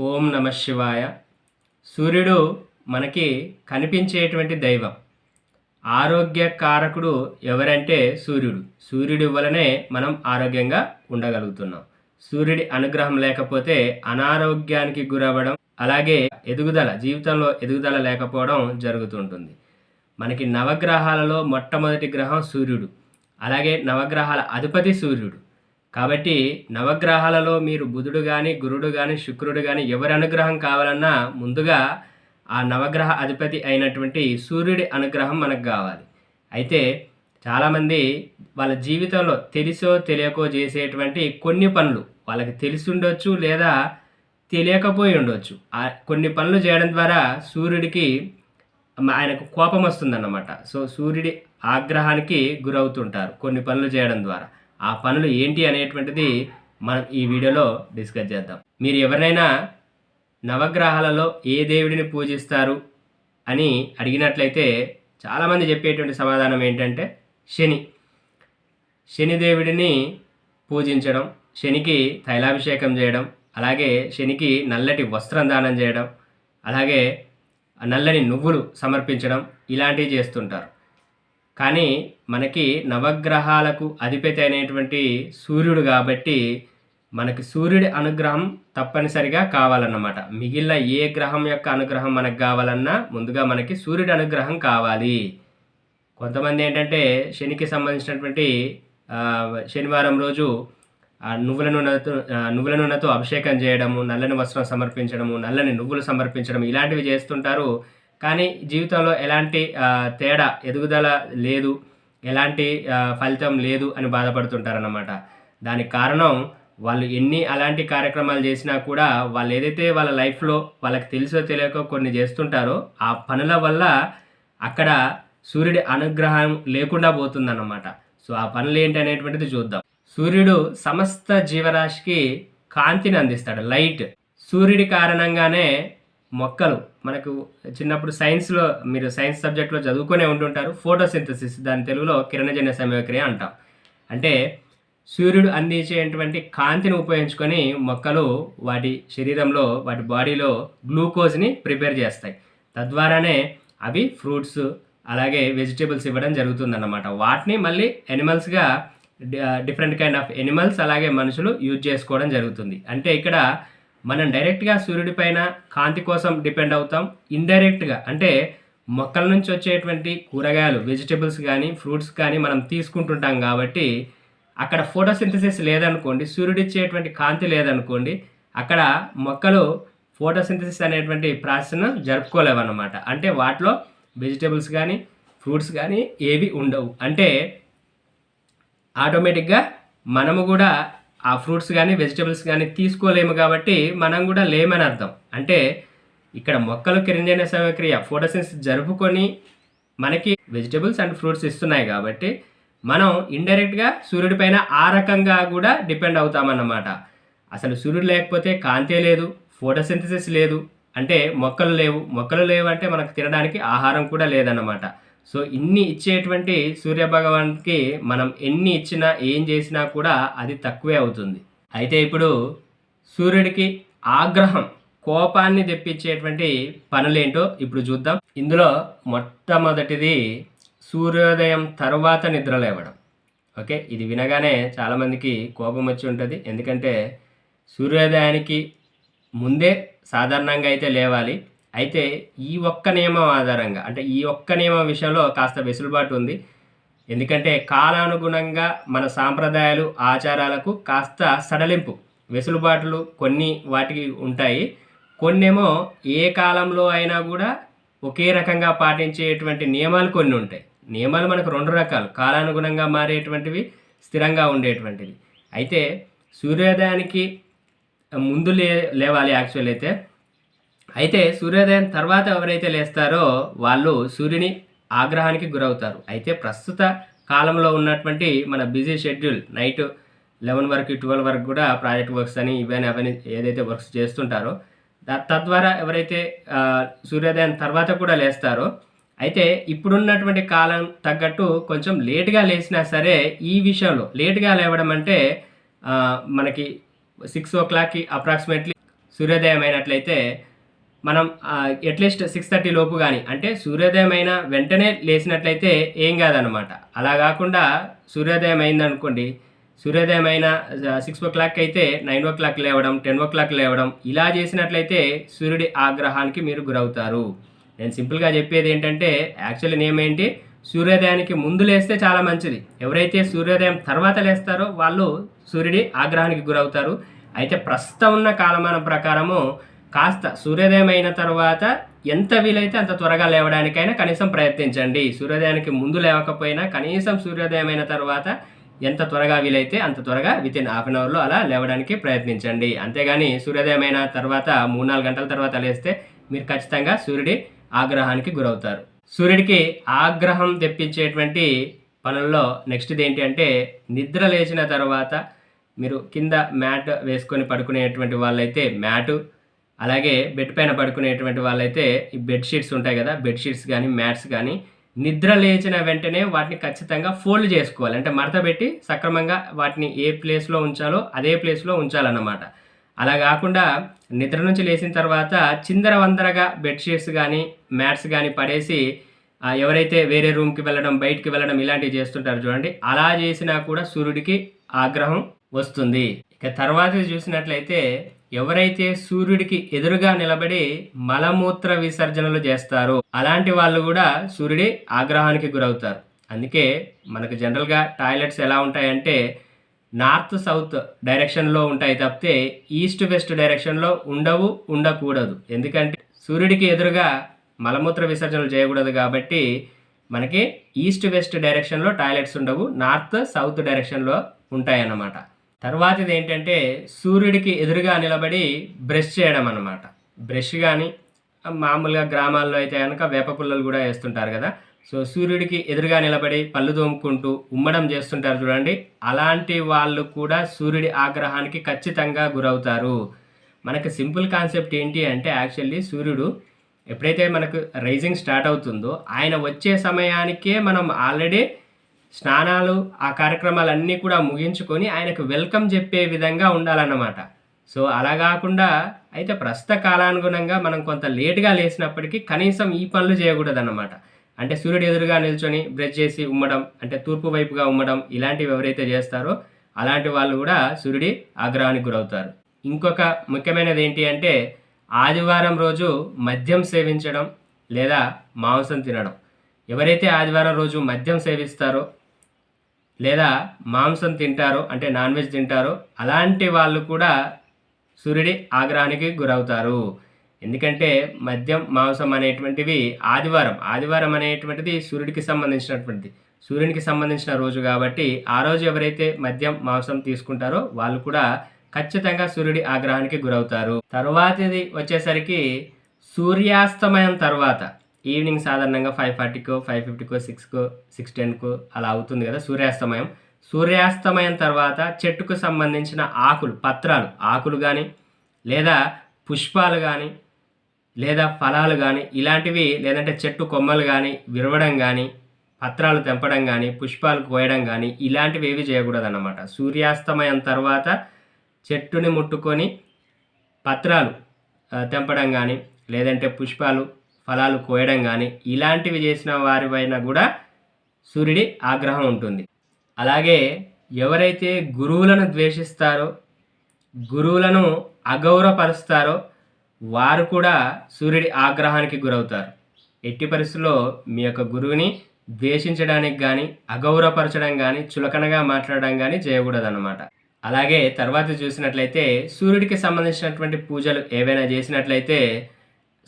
ఓం నమ శివాయ. సూర్యుడు మనకి కనిపించేటువంటి దైవం. ఆరోగ్య కారకుడు ఎవరంటే సూర్యుడు. సూర్యుడి వలనే మనం ఆరోగ్యంగా ఉండగలుగుతున్నాం. సూర్యుడి అనుగ్రహం లేకపోతే అనారోగ్యానికి గురవ్వడం అలాగే ఎదుగుదల జీవితంలో ఎదుగుదల లేకపోవడం జరుగుతుంటుంది. మనకి నవగ్రహాలలో మొట్టమొదటి గ్రహం సూర్యుడు. అలాగే నవగ్రహాల అధిపతి సూర్యుడు. కాబట్టి నవగ్రహాలలో మీరు బుధుడు కానీ గురుడు కానీ శుక్రుడు కానీ ఎవరి అనుగ్రహం కావాలన్నా ముందుగా ఆ నవగ్రహ అధిపతి అయినటువంటి సూర్యుడి అనుగ్రహం మనకు కావాలి. అయితే చాలామంది వాళ్ళ జీవితంలో తెలిసో తెలియకో చేసేటువంటి కొన్ని పనులు వాళ్ళకి తెలిసిండొచ్చు లేదా తెలియకపోయి ఉండొచ్చు. ఆ కొన్ని పనులు చేయడం ద్వారా సూర్యుడికి ఆయనకు కోపం వస్తుందన్నమాట. సో సూర్యుడి ఆగ్రహానికి గురవుతుంటారు కొన్ని పనులు చేయడం ద్వారా. ఆ పనులు ఏంటి అనేటువంటిది మనం ఈ వీడియోలో డిస్కస్ చేద్దాం. మీరు ఎవరినైనా నవగ్రహాలలో ఏ దేవుడిని పూజిస్తారు అని అడిగినట్లయితే చాలామంది చెప్పేటువంటి సమాధానం ఏంటంటే శని. శనిదేవుడిని పూజించడం శనికి తైలాభిషేకం చేయడం అలాగే శనికి నల్లటి వస్త్రం దానం చేయడం అలాగే నల్లని నువ్వులు సమర్పించడం ఇలాంటివి చేస్తుంటారు. కానీ మనకి నవగ్రహాలకు అధిపతి అయినటువంటి సూర్యుడు కాబట్టి మనకి సూర్యుడి అనుగ్రహం తప్పనిసరిగా కావాలన్నమాట. మిగిలిన ఏ గ్రహం యొక్క అనుగ్రహం మనకు కావాలన్నా ముందుగా మనకి సూర్యుడి అనుగ్రహం కావాలి. కొంతమంది ఏంటంటే శనికి సంబంధించినటువంటి శనివారం రోజు నువ్వుల నూనెతో నువ్వుల నూనెతో అభిషేకం చేయడము నల్లని వస్త్రం సమర్పించడము నల్లని నువ్వులు సమర్పించడం ఇలాంటివి చేస్తుంటారు. కానీ జీవితంలో ఎలాంటి తేడా ఎదుగుదల లేదు ఎలాంటి ఫలితం లేదు అని బాధపడుతుంటారన్నమాట. దానికి కారణం వాళ్ళు ఎన్ని అలాంటి కార్యక్రమాలు చేసినా కూడా వాళ్ళు ఏదైతే వాళ్ళ లైఫ్లో వాళ్ళకి తెలుసో తెలియకో కొన్ని చేస్తుంటారో ఆ పనుల వల్ల అక్కడ సూర్యుడి అనుగ్రహం లేకుండా పోతుందన్నమాట. సో ఆ పనులు ఏంటి అనేటువంటిది చూద్దాం. సూర్యుడు సమస్త జీవరాశికి కాంతిని అందిస్తాడు లైట్. సూర్యుడి కారణంగానే మొక్కలు. మనకు చిన్నప్పుడు సైన్స్లో మీరు సైన్స్ సబ్జెక్ట్లో చదువుకునే ఉంటుంటారు ఫోటోసింథసిస్ దాని తెలుగులో కిరణజన్య సమయక్రియ అంటాం. అంటే సూర్యుడు అందించేటువంటి కాంతిని ఉపయోగించుకొని మొక్కలు వాటి శరీరంలో వాటి బాడీలో గ్లూకోజ్ని ప్రిపేర్ చేస్తాయి. తద్వారానే అవి ఫ్రూట్స్ అలాగే వెజిటేబుల్స్ ఇవ్వడం జరుగుతుందన్నమాట. వాటిని మళ్ళీ ఎనిమల్స్గా డిఫరెంట్ కైండ్ ఆఫ్ ఎనిమల్స్ అలాగే మనుషులు యూజ్ చేసుకోవడం జరుగుతుంది. అంటే ఇక్కడ మనం డైరెక్ట్గా సూర్యుడి పైన కాంతి కోసం డిపెండ్ అవుతాం. ఇండైరెక్ట్గా అంటే మొక్కల నుంచి వచ్చేటువంటి కూరగాయలు వెజిటేబుల్స్ కానీ ఫ్రూట్స్ కానీ మనం తీసుకుంటుంటాం కాబట్టి అక్కడ ఫోటోసింథసిస్ లేదనుకోండి సూర్యుడు ఇచ్చేటువంటి కాంతి లేదనుకోండి అక్కడ మొక్కలు ఫోటోసింథసిస్ అనేటువంటి ప్రాసెస్ను జరుపుకోలేవన్నమాట. అంటే వాటిలో వెజిటేబుల్స్ కానీ ఫ్రూట్స్ కానీ ఏవి ఉండవు. అంటే ఆటోమేటిక్గా మనము కూడా ఆ ఫ్రూట్స్ కానీ వెజిటేబుల్స్ కానీ తీసుకోలేము కాబట్టి మనం కూడా లేమని అర్థం. అంటే ఇక్కడ మొక్కలు కిరణజన సమక్రియ ఫోటోసిన్స్ జరుపుకొని మనకి వెజిటేబుల్స్ అండ్ ఫ్రూట్స్ ఇస్తున్నాయి కాబట్టి మనం ఇండైరెక్ట్గా సూర్యుడి పైన ఆ రకంగా కూడా డిపెండ్ అవుతామన్నమాట. అసలు సూర్యుడు లేకపోతే కాంతే లేదు ఫోటోసింథసిస్ లేదు అంటే మొక్కలు లేవు. మొక్కలు లేవు అంటే మనకు తినడానికి ఆహారం కూడా లేదన్నమాట. సో ఇన్ని ఇచ్చేటువంటి సూర్యభగవాన్కి మనం ఎన్ని ఇచ్చినా ఏం చేసినా కూడా అది తక్కువే అవుతుంది. అయితే ఇప్పుడు సూర్యుడికి ఆగ్రహం కోపాన్ని తెప్పించేటువంటి పనులేంటో ఇప్పుడు చూద్దాం. ఇందులో మొట్టమొదటిది సూర్యోదయం తర్వాత నిద్ర లేవడం. ఓకే? ఇది వినగానే చాలామందికి కోపం వచ్చి ఉంటుంది. ఎందుకంటే సూర్యోదయానికి ముందే సాధారణంగా అయితే లేవాలి. అయితే ఈ ఒక్క నియమం ఆధారంగా అంటే ఈ ఒక్క నియమం విషయంలో కాస్త వెసులుబాటు ఉంది. ఎందుకంటే కాలానుగుణంగా మన సాంప్రదాయాలు ఆచారాలకు కాస్త సడలింపు వెసులుబాట్లు కొన్ని వాటికి ఉంటాయి. కొన్నేమో ఏ కాలంలో అయినా కూడా ఒకే రకంగా పాటించేటువంటి నియమాలు కొన్ని ఉంటాయి. నియమాలు మనకు రెండు రకాలు కాలానుగుణంగా మారేటువంటివి స్థిరంగా ఉండేటువంటివి. అయితే సూర్యోదయానికి ముందు లే లేవాలి యాక్చువల్ అయితే. అయితే సూర్యోదయం తర్వాత ఎవరైతే లేస్తారో వాళ్ళు సూర్యుని ఆగ్రహానికి గురవుతారు. అయితే ప్రస్తుత కాలంలో ఉన్నటువంటి మన బిజీ షెడ్యూల్ నైట్ లెవెన్ వరకు ట్వెల్వ్ వరకు కూడా ప్రాజెక్ట్ వర్క్స్ అని ఇవన్నీ అవన్నీ ఏదైతే వర్క్స్ చేస్తుంటారో తద్వారా ఎవరైతే సూర్యోదయం తర్వాత కూడా లేస్తారో అయితే ఇప్పుడున్నటువంటి కాలం తగ్గట్టు కొంచెం లేట్గా లేచినా సరే ఈ విషయంలో లేట్గా లేవడం అంటే మనకి సిక్స్ ఓ క్లాక్కి అప్రాక్సిమేట్లీ సూర్యోదయం అయినట్లయితే మనం అట్లీస్ట్ సిక్స్ థర్టీ లోపు కానీ అంటే సూర్యోదయం అయిన వెంటనే లేచినట్లయితే ఏం కాదనమాట అలా కాకుండా సూర్యోదయం అయిందనుకోండి సూర్యోదయం అయిన సిక్స్ ఓ క్లాక్ అయితే నైన్ ఓ క్లాక్ లేవడం టెన్ ఓ క్లాక్ లేవడం ఇలా చేసినట్లయితే సూర్యుడి ఆగ్రహానికి మీరు గురవుతారు. నేను సింపుల్గా చెప్పేది ఏంటంటే యాక్చువల్లీ నేమ్ ఏంటి సూర్యోదయానికి ముందు లేస్తే చాలా మంచిది. ఎవరైతే సూర్యోదయం తర్వాత లేస్తారో వాళ్ళు సూర్యుడి ఆగ్రహానికి గురవుతారు. అయితే ప్రస్తుతం ఉన్న కాలమానం ప్రకారము కాస్త సూర్యోదయం అయిన తర్వాత ఎంత వీలైతే అంత త్వరగా లేవడానికైనా కనీసం ప్రయత్నించండి. సూర్యోదయానికి ముందు లేవకపోయినా కనీసం సూర్యోదయం అయిన తర్వాత ఎంత త్వరగా వీలైతే అంత త్వరగా విత్ ఇన్ హాఫ్ అన్ అవర్లో అలా లేవడానికి ప్రయత్నించండి. అంతేగాని సూర్యోదయం అయిన తర్వాత మూడు నాలుగు గంటల తర్వాత లేస్తే మీరు ఖచ్చితంగా సూర్యుడి ఆగ్రహానికి గురవుతారు. సూర్యుడికి ఆగ్రహం తెప్పించేటువంటి పనుల్లో నెక్స్ట్ది ఏంటి అంటే నిద్ర లేచిన తర్వాత మీరు కింద మ్యాట్ వేసుకొని పడుకునేటువంటి వాళ్ళైతే మ్యాటు అలాగే బెడ్ పైన పడుకునేటువంటి వాళ్ళైతే ఈ బెడ్షీట్స్ ఉంటాయి కదా బెడ్షీట్స్ కానీ మ్యాట్స్ కానీ నిద్ర లేచిన వెంటనే వాటిని ఖచ్చితంగా ఫోల్డ్ చేసుకోవాలి. అంటే మడత పెట్టి సక్రమంగా వాటిని ఏ ప్లేస్లో ఉంచాలో అదే ప్లేస్లో ఉంచాలన్నమాట. అలా కాకుండా నిద్ర నుంచి లేచిన తర్వాత చిందర వందరగా బెడ్షీట్స్ కానీ మ్యాట్స్ కానీ పడేసి ఎవరైతే వేరే రూమ్కి వెళ్ళడం బయటికి వెళ్ళడం ఇలాంటివి చేస్తుంటారు చూడండి. అలా చేసినా కూడా సూర్యుడికి ఆగ్రహం వస్తుంది. ఇక తర్వాత చూసినట్లయితే ఎవరైతే సూర్యుడికి ఎదురుగా నిలబడి మలమూత్ర విసర్జనలు చేస్తారో అలాంటి వాళ్ళు కూడా సూర్యుడి ఆగ్రహానికి గురవుతారు. అందుకే మనకు జనరల్గా టాయిలెట్స్ ఎలా ఉంటాయంటే నార్త్ సౌత్ డైరెక్షన్లో ఉంటాయి తప్పితే ఈస్ట్ వెస్ట్ డైరెక్షన్లో ఉండవు ఉండకూడదు. ఎందుకంటే సూర్యుడికి ఎదురుగా మలమూత్ర విసర్జనలు చేయకూడదు కాబట్టి మనకి ఈస్ట్ వెస్ట్ డైరెక్షన్లో టాయిలెట్స్ ఉండవు నార్త్ సౌత్ డైరెక్షన్లో ఉంటాయన్నమాట. తర్వాతది ఏంటంటే సూర్యుడికి ఎదురుగా నిలబడి బ్రష్ చేయడం అన్నమాట. బ్రష్ కానీ మామూలుగా గ్రామాల్లో అయితే కనుక వేప పుల్లలు కూడా వేస్తుంటారు కదా. సో సూర్యుడికి ఎదురుగా నిలబడి పళ్ళు తోముకుంటూ ఉమ్మడం చేస్తుంటారు చూడండి. అలాంటి వాళ్ళు కూడా సూర్యుడి ఆగ్రహానికి ఖచ్చితంగా గురవుతారు. మనకు సింపుల్ కాన్సెప్ట్ ఏంటి అంటే యాక్చువల్లీ సూర్యుడు ఎప్పుడైతే మనకు రైజింగ్ స్టార్ట్ అవుతుందో ఆయన వచ్చే సమయానికే మనం ఆల్రెడీ స్నానాలు ఆ కార్యక్రమాలన్నీ కూడా ముగించుకొని ఆయనకు వెల్కమ్ చెప్పే విధంగా ఉండాలన్నమాట. సో అలా కాకుండా అయితే ప్రస్తుత కాలానుగుణంగా మనం కొంత లేట్గా లేచినప్పటికీ కనీసం ఈ పనులు చేయకూడదన్నమాట. అంటే సూర్యుడు ఎదురుగా నిల్చొని బ్రష్ చేసి ఉమ్మడం అంటే తూర్పు వైపుగా ఉమ్మడం ఇలాంటివి ఎవరైతే చేస్తారో అలాంటి వాళ్ళు కూడా సూర్యుడి ఆగ్రహానికి గురవుతారు. ఇంకొక ముఖ్యమైనది ఏంటి అంటే ఆదివారం రోజు మద్యం సేవించడం లేదా మాంసం తినడం. ఎవరైతే ఆదివారం రోజు మద్యం సేవిస్తారో లేదా మాంసం తింటారో అంటే నాన్ వెజ్ తింటారో అలాంటి వాళ్ళు కూడా సూర్యుడి ఆగ్రహానికి గురవుతారు. ఎందుకంటే మద్యం మాంసం అనేటువంటివి ఆదివారం ఆదివారం అనేటువంటిది సూర్యుడికి సంబంధించినటువంటిది. సూర్యునికి సంబంధించిన రోజు కాబట్టి ఆ రోజు ఎవరైతే మద్యం మాంసం తీసుకుంటారో వాళ్ళు కూడా ఖచ్చితంగా సూర్యుడి ఆగ్రహానికి గురవుతారు. తర్వాతది వచ్చేసరికి సూర్యాస్తమయం తర్వాత ఈవినింగ్ సాధారణంగా ఫైవ్ ఫార్టీకో ఫైవ్ ఫిఫ్టీకో సిక్స్కో సిక్స్ టెన్కో అలా అవుతుంది కదా సూర్యాస్తమయం. సూర్యాస్తమయం తర్వాత చెట్టుకు సంబంధించిన ఆకులు పత్రాలు ఆకులు కానీ లేదా పుష్పాలు కానీ లేదా ఫలాలు కానీ ఇలాంటివి లేదంటే చెట్టు కొమ్మలు కానీ విరవడం కానీ పత్రాలు తెంపడం కానీ పుష్పాలు కోయడం కానీ ఇలాంటివి ఏవి చేయకూడదు అన్నమాట సూర్యాస్తమయం తర్వాత చెట్టుని ముట్టుకొని పత్రాలు తెంపడం కానీ లేదంటే పుష్పాలు ఫలాలు కోయడం కానీ ఇలాంటివి చేసిన వారి పైన కూడా సూర్యుడి ఆగ్రహం ఉంటుంది. అలాగే ఎవరైతే గురువులను ద్వేషిస్తారో గురువులను అగౌరవపరుస్తారో వారు కూడా సూర్యుడి ఆగ్రహానికి గురవుతారు. ఎట్టి పరిస్థితుల్లో మీ యొక్క గురువుని ద్వేషించడానికి కానీ అగౌరవపరచడం కానీ చులకనగా మాట్లాడడం కానీ చేయకూడదన్నమాట. అలాగే తర్వాత చూసినట్లయితే సూర్యుడికి సంబంధించినటువంటి పూజలు ఏవైనా చేసినట్లయితే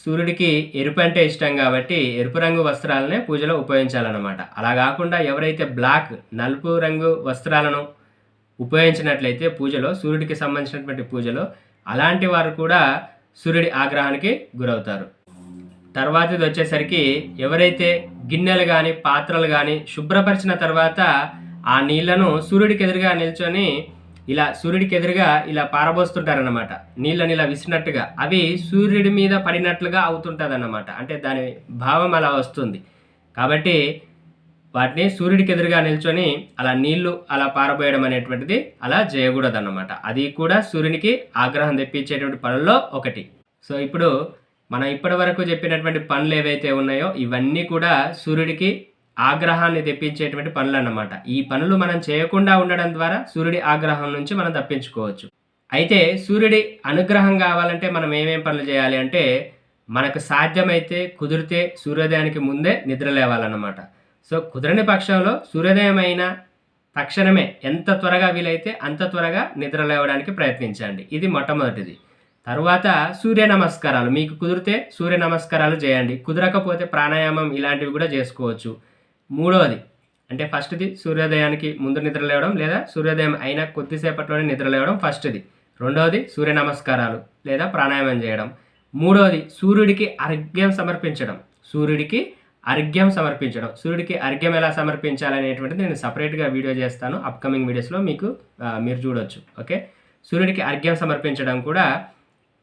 సూర్యుడికి ఎరుపు అంటే ఇష్టం కాబట్టి ఎరుపు రంగు వస్త్రాలనే పూజలో ఉపయోగించాలన్నమాట. అలా కాకుండా ఎవరైతే బ్లాక్ నలుపు రంగు వస్త్రాలను ఉపయోగించినట్లయితే పూజలో సూర్యుడికి సంబంధించినటువంటి పూజలో అలాంటి వారు కూడా సూర్యుడి ఆగ్రహానికి గురవుతారు. తర్వాతది వచ్చేసరికి ఎవరైతే గిన్నెలు కానీ పాత్రలు కానీ శుభ్రపరిచిన తర్వాత ఆ నీళ్ళను సూర్యుడికి ఎదురుగా నిల్చొని ఇలా సూర్యుడికి ఎదురుగా ఇలా పారబోస్తుంటారన్నమాట. నీళ్ళని ఇలా విసినట్టుగా అవి సూర్యుడి మీద పడినట్లుగా అవుతుంటుంది అన్నమాట అంటే దాని భావం అలా వస్తుంది. కాబట్టి వాటిని సూర్యుడికి ఎదురుగా నిల్చొని అలా నీళ్ళు అలా పారబోయడం అనేటువంటిది అలా చేయకూడదు అన్నమాట అది కూడా సూర్యునికి ఆగ్రహం తెప్పించేటువంటి పనుల్లో ఒకటి. సో ఇప్పుడు మనం ఇప్పటి వరకు చెప్పినటువంటి పనులు ఏవైతే ఉన్నాయో ఇవన్నీ కూడా సూర్యుడికి ఆగ్రహాన్ని తెప్పించేటువంటి పనులు అన్నమాట ఈ పనులు మనం చేయకుండా ఉండడం ద్వారా సూర్యుడి ఆగ్రహం నుంచి మనం తప్పించుకోవచ్చు. అయితే సూర్యుడి అనుగ్రహం కావాలంటే మనం ఏమేం పనులు చేయాలి అంటే మనకు సాధ్యమైతే కుదిరితే సూర్యోదయానికి ముందే నిద్ర లేవాలన్నమాట. సో కుదరని పక్షంలో సూర్యోదయం అయిన తక్షణమే ఎంత త్వరగా వీలైతే అంత త్వరగా నిద్ర లేవడానికి ప్రయత్నించండి. ఇది మొట్టమొదటిది. తరువాత సూర్య నమస్కారాలు. మీకు కుదిరితే సూర్య నమస్కారాలు చేయండి. కుదరకపోతే ప్రాణాయామం ఇలాంటివి కూడా చేసుకోవచ్చు. మూడవది అంటే ఫస్ట్ది సూర్యోదయానికి ముందు నిద్ర లేవడం లేదా సూర్యోదయం అయిన కొద్దిసేపట్లోనే నిద్ర లేవడం ఫస్ట్ది. రెండవది సూర్య నమస్కారాలు లేదా ప్రాణాయామం చేయడం. మూడవది సూర్యుడికి అర్ఘ్యం సమర్పించడం. సూర్యుడికి అర్ఘ్యం సమర్పించడం. సూర్యుడికి అర్ఘ్యం ఎలా సమర్పించాలనేటువంటిది నేను సపరేట్గా వీడియో చేస్తాను. అప్కమింగ్ వీడియోస్లో మీకు మీరు చూడొచ్చు. ఓకే? సూర్యుడికి అర్ఘ్యం సమర్పించడం కూడా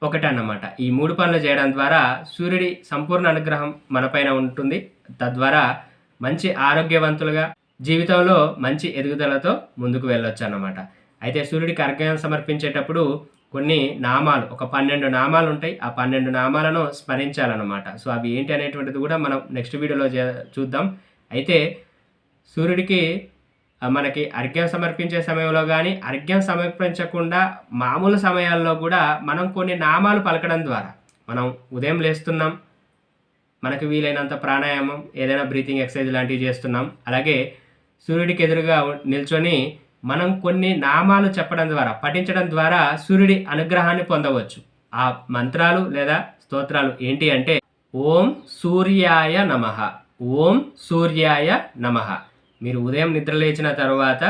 ఒకటి అన్నమాట. ఈ మూడు పనులు చేయడం ద్వారా సూర్యుడి సంపూర్ణ అనుగ్రహం మనపైన ఉంటుంది. తద్వారా మంచి ఆరోగ్యవంతులుగా జీవితంలో మంచి ఎదుగుదలతో ముందుకు వెళ్ళొచ్చు అన్నమాట అయితే సూర్యుడికి అర్ఘ్యం సమర్పించేటప్పుడు కొన్ని నామాలు ఒక పన్నెండు నామాలు ఉంటాయి ఆ పన్నెండు నామాలను స్మరించాలన్నమాట. సో అవి ఏంటి అనేటువంటిది కూడా మనం నెక్స్ట్ వీడియోలో చే- చూద్దాం. అయితే సూర్యుడికి మనకి అర్ఘ్యం సమర్పించే సమయంలో కానీ అర్ఘ్యం సమర్పించకుండా మామూలు సమయాల్లో కూడా మనం కొన్ని నామాలు పలకడం ద్వారా మనం ఉదయం లేస్తున్నాం మనకు వీలైనంత ప్రాణాయామం ఏదైనా బ్రీతింగ్ ఎక్సర్సైజ్ లాంటివి చేస్తున్నాం. అలాగే సూర్యుడికి ఎదురుగా నిల్చొని మనం కొన్ని నామాలు చెప్పడం ద్వారా పఠించడం ద్వారా సూర్యుడి అనుగ్రహాన్ని పొందవచ్చు. ఆ మంత్రాలు లేదా స్తోత్రాలు ఏంటి అంటే ఓం సూర్యాయ నమః ఓం సూర్యాయ నమః. మీరు ఉదయం నిద్ర లేచిన తర్వాత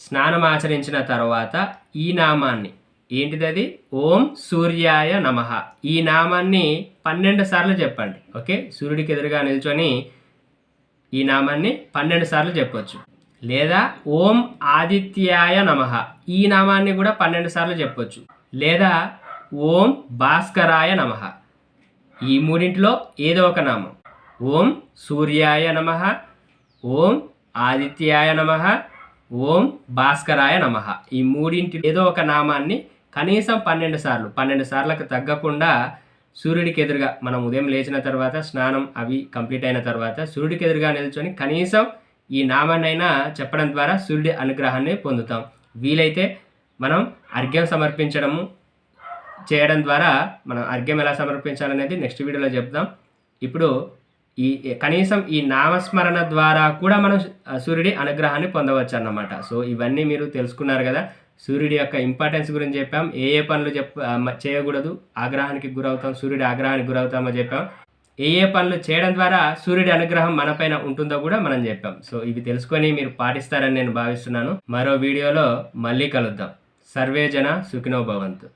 స్నానం ఆచరించిన తర్వాత ఈ నామాన్ని ఏంటిది అది ఓం సూర్యాయ నమః. ఈ నామాన్ని పన్నెండు సార్లు చెప్పండి ఓకే? సూర్యుడికి ఎదురుగా నిల్చొని ఈ నామాన్ని పన్నెండు సార్లు చెప్పొచ్చు. లేదా ఓం ఆదిత్యాయ నమః. ఈ నామాన్ని కూడా పన్నెండు సార్లు చెప్పొచ్చు. లేదా ఓం భాస్కరాయ నమః. ఈ మూడింటిలో ఏదో ఒక నామం. ఓం సూర్యాయ నమః. ఓం ఆదిత్యాయ నమః. ఓం భాస్కరాయ నమః. ఈ మూడింటి ఏదో ఒక నామాన్ని కనీసం పన్నెండు సార్లు పన్నెండు సార్లకు తగ్గకుండా సూర్యుడికి ఎదురుగా మనం ఉదయం లేచిన తర్వాత స్నానం అవి కంప్లీట్ అయిన తర్వాత సూర్యుడికి ఎదురుగా నిల్చొని కనీసం ఈ నామాన్నైనా చెప్పడం ద్వారా సూర్యుడి అనుగ్రహాన్ని పొందుతాం. వీలైతే మనం అర్ఘ్యం సమర్పించడము చేయడం ద్వారా మనం అర్ఘ్యం ఎలా సమర్పించాలనేది నెక్స్ట్ వీడియోలో చెప్తాం ఇప్పుడు ఈ కనీసం ఈ నామస్మరణ ద్వారా కూడా మనం సూర్యుడి అనుగ్రహాన్ని పొందవచ్చు అన్నమాట సో ఇవన్నీ మీరు తెలుసుకున్నారు కదా. సూర్యుడి యొక్క ఇంపార్టెన్స్ గురించి చెప్పాం. ఏ ఏ పనులు చెప్ చేయకూడదు. ఆగ్రహానికి గురవుతాం. సూర్యుడి ఆగ్రహానికి గురవుతామో చెప్పాం. ఏ ఏ పనులు చేయడం ద్వారా సూర్యుడి అనుగ్రహం మనపైన ఉంటుందో కూడా మనం చెప్పాం. సో ఇవి తెలుసుకొని మీరు పాటిస్తారని నేను భావిస్తున్నాను. మరో వీడియోలో మళ్ళీ కలుద్దాం. సర్వేజన సుఖినో భవంతు.